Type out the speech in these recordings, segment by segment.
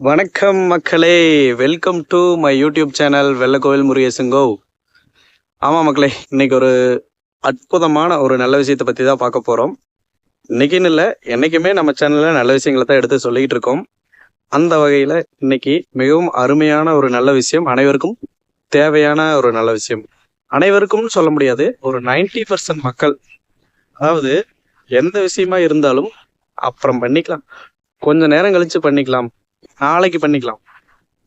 வணக்கம் மக்களே. Welcome to my YouTube channel Vellakovil முருகேசுங்கோ. ஆமாம் மக்களே இன்னைக்கு ஒரு அற்புதமான ஒரு நல்ல விஷயத்தை பற்றி தான் பார்க்க போகிறோம் இன்னைக்குன்னு இல்லை என்றைக்குமே நம்ம சேனலில் நல்ல விஷயங்களை தான் எடுத்து சொல்லிக்கிட்டு இருக்கோம். அந்த வகையில் இன்னைக்கு மிகவும் அருமையான ஒரு நல்ல விஷயம் அனைவருக்கும் தேவையான ஒரு நல்ல விஷயம். அனைவருக்கும்னு சொல்ல முடியாது ஒரு 90% பர்சன்ட் மக்கள். அதாவது எந்த விஷயமா இருந்தாலும் அப்புறம் பண்ணிக்கலாம். கொஞ்சம் நேரம் கழித்து பண்ணிக்கலாம். நாளைக்கு பண்ணிக்கலாம்.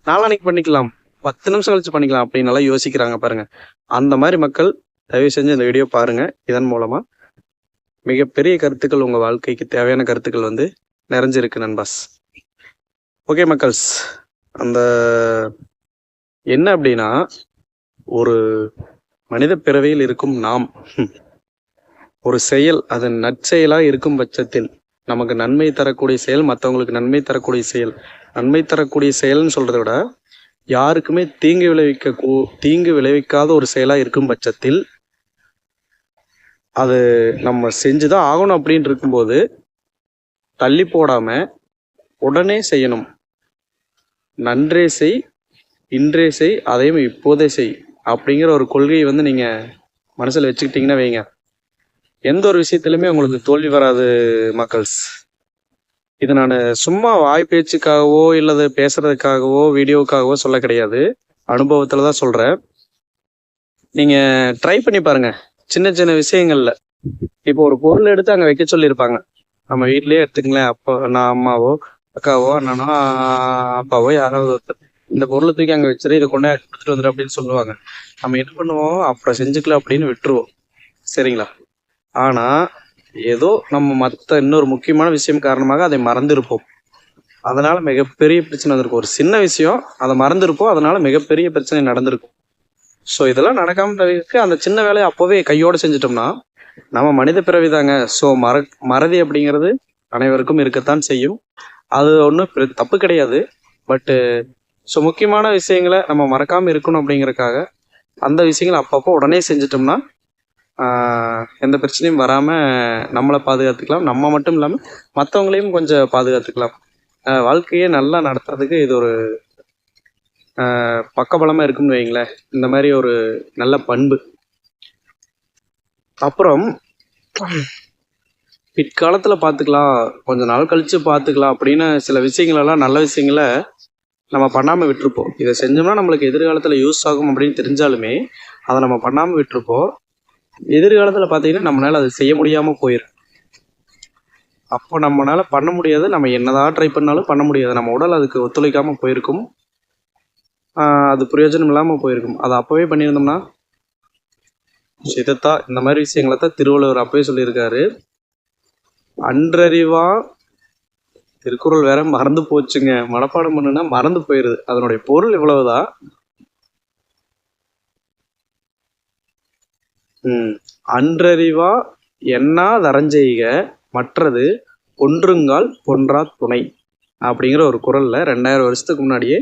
நாளானைக்கு பண்ணிக்கலாம். பத்து நிமிஷம் கழிச்சு பண்ணிக்கலாம் அப்படின்னு எல்லாம் யோசிக்கிறாங்க பாருங்க. அந்த மாதிரி மக்கள் தயவு செஞ்சு இந்த வீடியோ பாருங்க. இதன் மூலமா மிகப்பெரிய கருத்துக்கள் உங்க வாழ்க்கைக்கு தேவையான கருத்துக்கள் வந்து நிறைஞ்சிருக்கு நண்பாஸ். ஓகே மக்கள்ஸ். அந்த என்ன அப்படின்னா ஒரு மனித பிறவியில் இருக்கும் நாம் ஒரு செயல் அது நற்செயலா இருக்கும் பட்சத்தில் நமக்கு நன்மை தரக்கூடிய செயல் மற்றவங்களுக்கு நன்மை தரக்கூடிய செயல். நன்மை தரக்கூடிய செயல்னு சொல்கிறத விட யாருக்குமே தீங்கு விளைவிக்க கூ- தீங்கு விளைவிக்காத ஒரு செயலாக இருக்கும் பட்சத்தில் அது நம்ம செஞ்சு தான் ஆகணும் அப்படின்னு இருக்கும்போது தள்ளி போடாமல் உடனே செய்யணும். நன்றே செய் இன்றே செய் அதையும் இப்போதே செய் அப்படிங்கிற ஒரு கொள்கையை வந்து நீங்கள் மனசில் வச்சுக்கிட்டிங்கன்னா வைங்க. எந்த ஒரு விஷயத்திலுமே உங்களுக்கு தோல்வி வராது மக்கள்ஸ். இது நான் சும்மா வாய் பேச்சுக்காகவோ இல்லது பேசுறதுக்காகவோ வீடியோவுக்காகவோ சொல்ல கிடையாது. அனுபவத்துல தான் சொல்றேன். நீங்க ட்ரை பண்ணி பாருங்க. சின்ன சின்ன விஷயங்கள்ல. இப்போ ஒரு பொருள் எடுத்து அங்க வைக்க சொல்லியிருப்பாங்க. நம்ம வீட்லயே எடுத்துங்களேன் அப்பா நான் அம்மாவோ அக்காவோ அண்ணனோ அப்பாவோ யாராவது ஒருத்தர். இந்த பொருளை தூக்கி அங்க வச்சிரு இதை கொண்டு எடுத்துட்டு வந்துரு அப்படின்னு சொல்லுவாங்க. நம்ம என்ன பண்ணுவோம்? அப்புறம் செஞ்சுக்கலாம் அப்படின்னு விட்டுருவோம். சரிங்களா? ஆனால் ஏதோ நம்ம மற்ற இன்னொரு முக்கியமான விஷயம் காரணமாக அதை மறந்திருப்போம். அதனால் மிகப்பெரிய பிரச்சனை வந்திருக்கும். ஒரு சின்ன விஷயம் அதை மறந்திருப்போம். அதனால் மிகப்பெரிய பிரச்சனை நடந்திருக்கும். ஸோ இதெல்லாம் நடக்காம தவிர்க்க அந்த சின்ன வேலையை அப்போவே கையோடு செஞ்சுட்டோம்னா நம்ம மனித பிறவிதாங்க ஸோ மற மறதி அப்படிங்கிறது அனைவருக்கும் இருக்கத்தான் செய்யும். அது ஒன்றும் தப்பு கிடையாது. பட்டு ஸோ முக்கியமான விஷயங்களை நம்ம மறக்காமல் இருக்கணும் அப்படிங்கிறக்காக அந்த விஷயங்களை அப்பப்போ உடனே செஞ்சிட்டோம்னா எந்த பிரச்சனையும் வராமல் நம்மளை பாதுகாத்துக்கலாம். நம்ம மட்டும் இல்லாமல் மற்றவங்களையும் கொஞ்சம் பாதுகாத்துக்கலாம். வாழ்க்கையை நல்லா நடத்துறதுக்கு இது ஒரு பக்கபலமாக இருக்கும்னு வைங்களேன் இந்த மாதிரி ஒரு நல்ல பண்பு. அப்புறம் பிற்காலத்தில் பார்த்துக்கலாம் கொஞ்ச நாள் கழித்து பார்த்துக்கலாம் அப்படின்னு சில விஷயங்களெல்லாம் நல்ல விஷயங்களை நம்ம பண்ணாமல் விட்டுருப்போம். இதை செஞ்சோம்னா நம்மளுக்கு எதிர்காலத்தில் யூஸ் ஆகும் அப்படின்னு தெரிஞ்சாலுமே அதை நம்ம பண்ணாமல் விட்டுருப்போம். எதிர்காலத்தில் பார்த்தீங்கன்னா நம்மளால அதை செய்ய முடியாமல் போயிடும் அப்போ நம்மளால பண்ண முடியாது. நம்ம என்னதான் ட்ரை பண்ணாலும் பண்ண முடியாது. நம்ம உடல் அதுக்கு ஒத்துழைக்காமல் போயிருக்கும். அது பிரயோஜனம் இல்லாமல் போயிருக்கும். அதை அப்போவே பண்ணியிருந்தோம்னா இதைத்தான் இந்த மாதிரி விஷயங்களை தான் திருவள்ளுவர் அப்பவே சொல்லியிருக்காரு. அன்றறிவா திருக்குறள் வேற மறந்து போச்சுங்க. மனப்பாடம் பண்ணுன்னா மறந்து போயிருது. அதனுடைய பொருள் இவ்வளவுதான். அன்றறிவா என்னா தரஞ்செய்க மற்றது ஒன்றுங்கால் பொன்றா துணை அப்படிங்கிற ஒரு குரலில் ரெண்டாயிரம் வருஷத்துக்கு முன்னாடியே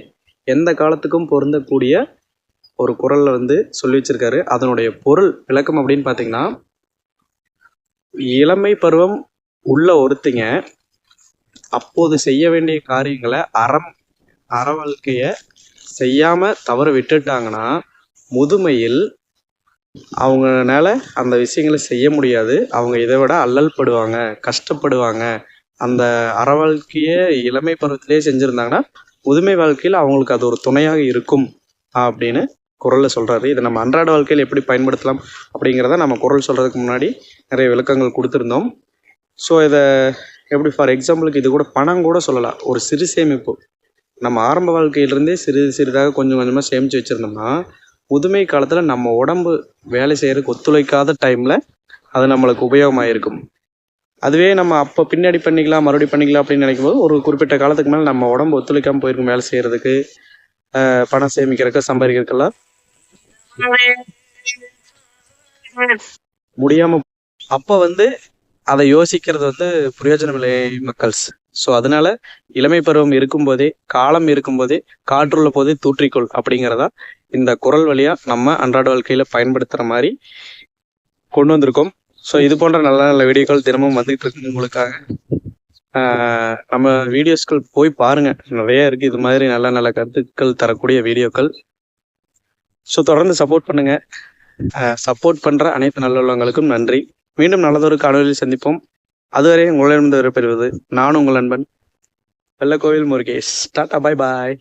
எந்த காலத்துக்கும் பொருந்தக்கூடிய ஒரு குரலில் வந்து சொல்லி வச்சிருக்காரு. அதனுடைய பொருள் விளக்கம் அப்படின்னு பார்த்தீங்கன்னா இளமை பருவம் உள்ள ஒருத்திங்க அப்போது செய்ய வேண்டிய காரியங்களை அறம் அற செய்யாமல் செய்யாம தவற விட்டுட்டாங்கன்னா முதுமையில் அவங்கனால அந்த விஷயங்களை செய்ய முடியாது. அவங்க இதை விட அல்லல் படுவாங்க கஷ்டப்படுவாங்க. அந்த அற வாழ்க்கையே இளமை பருவத்திலே செஞ்சுருந்தாங்கன்னா முதுமை வாழ்க்கையில் அவங்களுக்கு அது ஒரு துணையாக இருக்கும் அப்படின்னு குரலில் சொல்கிறாரு இதை நம்ம அன்றாட வாழ்க்கையில் எப்படி பயன்படுத்தலாம் அப்படிங்கிறத நம்ம குரல் சொல்கிறதுக்கு முன்னாடி நிறைய விளக்கங்கள் கொடுத்துருந்தோம். ஸோ இதை எப்படி ஃபார் எக்ஸாம்பிளுக்கு இது கூட பணம் கூட சொல்லலாம். ஒரு சிறு சேமிப்பு. நம்ம ஆரம்ப வாழ்க்கையிலேருந்தே சிறு சிறிதாக கொஞ்சம் கொஞ்சமாக சேமித்து வச்சுருந்தோம்னா புதுமை காலத்தில் நம்ம உடம்பு வேலை செய்யறதுக்கு ஒத்துழைக்காத டைமில் அது நம்மளுக்கு உபயோகமாக இருக்கும் அதுவே நம்ம அப்போ பின்னாடி பண்ணிக்கலாம் மறுபடியும் பண்ணிக்கலாம் அப்படின்னு நினைக்கும் போது ஒரு குறிப்பிட்ட காலத்துக்கு மேலே நம்ம உடம்பு ஒத்துழைக்காமல் போயிருக்கும் வேலை செய்யறதுக்கு ஆஹ் பணம் சேமிக்கிறதுக்கு சம்பாதிக்கிறதுக்கெல்லாம். முடியாம அப்ப வந்து அதை யோசிக்கிறது வந்து பிரயோஜனமில்லை மக்கள்ஸ். ஸோ அதனால இளமை பருவம் இருக்கும்போதே காலம் இருக்கும்போதே காற்றுள்ள போதே தூற்றிக்கொள் அப்படிங்கிறதா இந்த குரல் வழியா நம்ம அன்றாட வாழ்க்கையில பயன்படுத்துற மாதிரி கொண்டு வந்திருக்கோம். ஸோ இது போன்ற நல்ல நல்ல வீடியோக்கள் தினமும் வந்துகிட்டு இருக்கு உங்களுக்காக. நம்ம வீடியோஸ்கள் போய் பாருங்க. நிறைய இருக்கு. இது மாதிரி நல்ல நல்ல கருத்துக்கள் தரக்கூடிய வீடியோக்கள். ஸோ தொடர்ந்து சப்போர்ட் பண்ணுங்க. சப்போர்ட் பண்ற அனைத்து நல்லுள்ளவங்களுக்கும் நன்றி. மீண்டும் நல்லதொரு காணொலியில் சந்திப்போம். அதுவரை உங்களிடமிருந்து பெறுவது நான் உங்கள் நண்பன் Vellakovil Murugesh. Tata bye bye